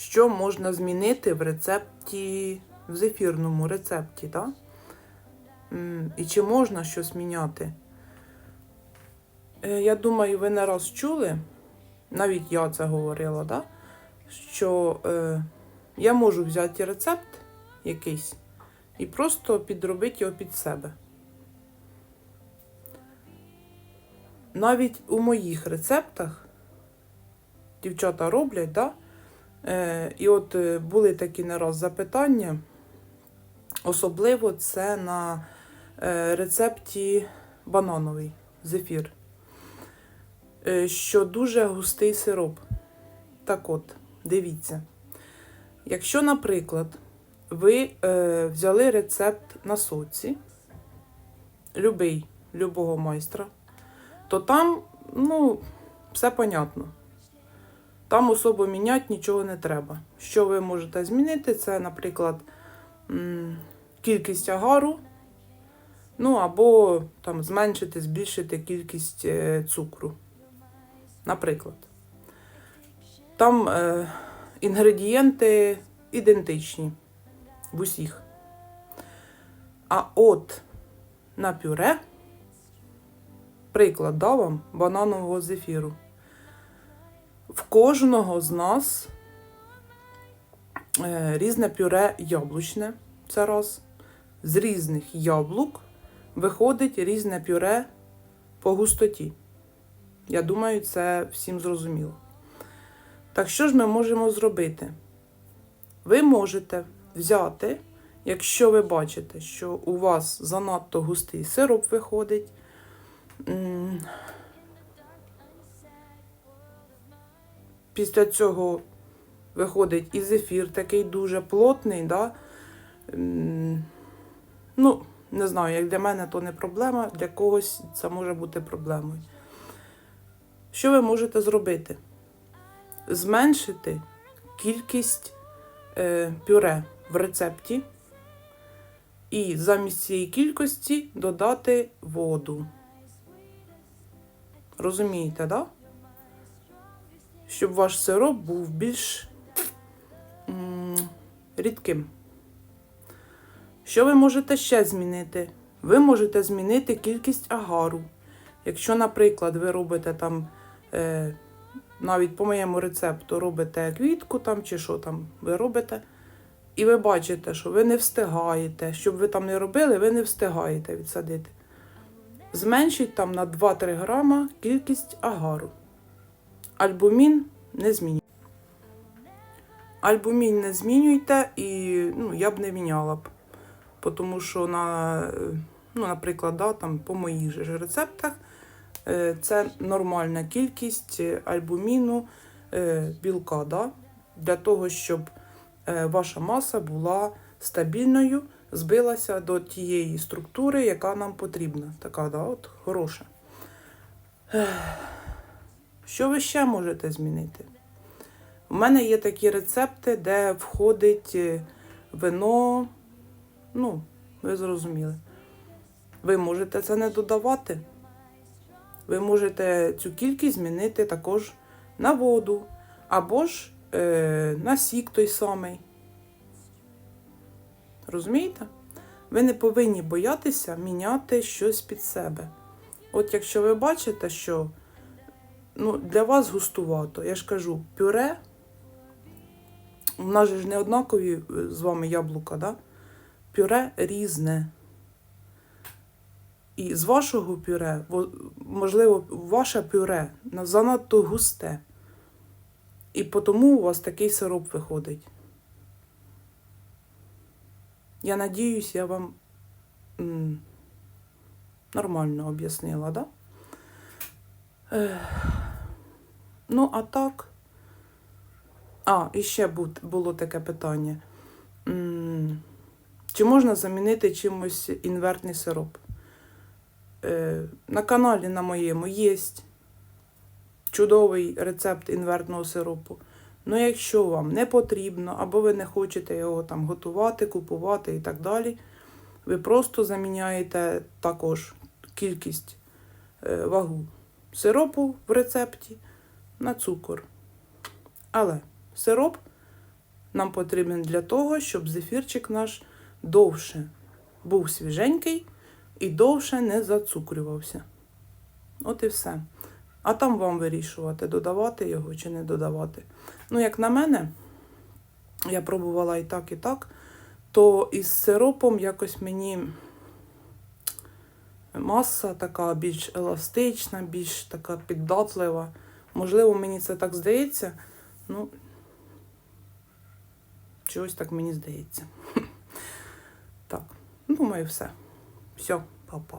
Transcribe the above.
що можна змінити в рецепті, в зефірному рецепті, так? І чи можна щось міняти? Е, Я думаю, ви не раз чули, навіть я це говорила, да? що е, я можу взяти рецепт якийсь і просто підробити його під себе. Навіть у моїх рецептах дівчата роблять, да? Е, і от е, були такі не раз запитання. Особливо це на е, рецепті банановий зефір, що дуже густий сироп. Так от, дивіться. Якщо, наприклад, ви взяли рецепт на соці, любий, любого майстра, то там, ну, все понятно. Там особо міняти нічого не треба. Що ви можете змінити? Це, наприклад, кількість агару, ну або там зменшити, збільшити кількість е, цукру. Наприклад. Там е, інгредієнти ідентичні в усіх. А от на пюре, приклад дав вам бананового зефіру. В кожного з нас е, різне пюре яблучне. Це раз. З різних яблук виходить різне пюре по густоті. Я думаю, це всім зрозуміло. Так що ж ми можемо зробити? Ви можете взяти, якщо ви бачите, що у вас занадто густий сироп виходить. Після цього виходить і зефір такий дуже плотний, да? Ну, не знаю, як для мене то не проблема, для когось це може бути проблемою. Що ви можете зробити? Зменшити кількість е, пюре в рецепті і замість цієї кількості додати воду. Розумієте, так? Да? Щоб ваш сироп був більш рідким. Що ви можете ще змінити? Ви можете змінити кількість агару. Якщо, наприклад, ви робите там, е, навіть по моєму рецепту, робите квітку там чи що там ви робите, і ви бачите, що ви не встигаєте, щоб ви там не робили, ви не встигаєте відсадити. Зменшіть там на 2-3 грама кількість агару. Альбумін не змінюйте. Альбумін не змінюйте і ну, я б не міняла б. Тому що, на, ну, наприклад, да, там, по моїх же рецептах е, це нормальна кількість альбуміну е, білка, да, для того, щоб е, ваша маса була стабільною, збилася до тієї структури, яка нам потрібна. Така, да, от, хороша. Що ви ще можете змінити? У мене є такі рецепти, де входить е, вино. Ну, ви зрозуміли. Ви можете це не додавати. Ви можете цю кількість змінити також на воду, або ж е, на сік той самий. Розумієте? Ви не повинні боятися міняти щось під себе. От якщо ви бачите, що ну, для вас густувато, я ж кажу, пюре, у нас же ж не однакові е, з вами яблука, да? пюре різне. І з вашого пюре, можливо, ваше пюре занадто густе. І тому у вас такий сироп виходить. Я надіюсь, я вам нормально об'яснила, да? Ех. Ну, а так. А, і ще було таке питання. Чи можна замінити чимось інвертний сироп? Е, на каналі на моєму є чудовий рецепт інвертного сиропу. Ну, якщо вам не потрібно, або ви не хочете його там готувати, купувати і так далі, ви просто заміняєте також кількість е, вагу сиропу в рецепті на цукор. Але сироп нам потрібен для того, щоб зефірчик наш довше був свіженький і довше не зацукрювався. От і все. А там вам вирішувати, додавати його чи не додавати. Ну, як на мене, я пробувала і так, і так, то із сиропом якось мені маса така більш еластична, більш така піддатлива. Можливо, мені це так здається. Ну, чогось так мені здається. Так, ну, думаю, все. Все, па-па.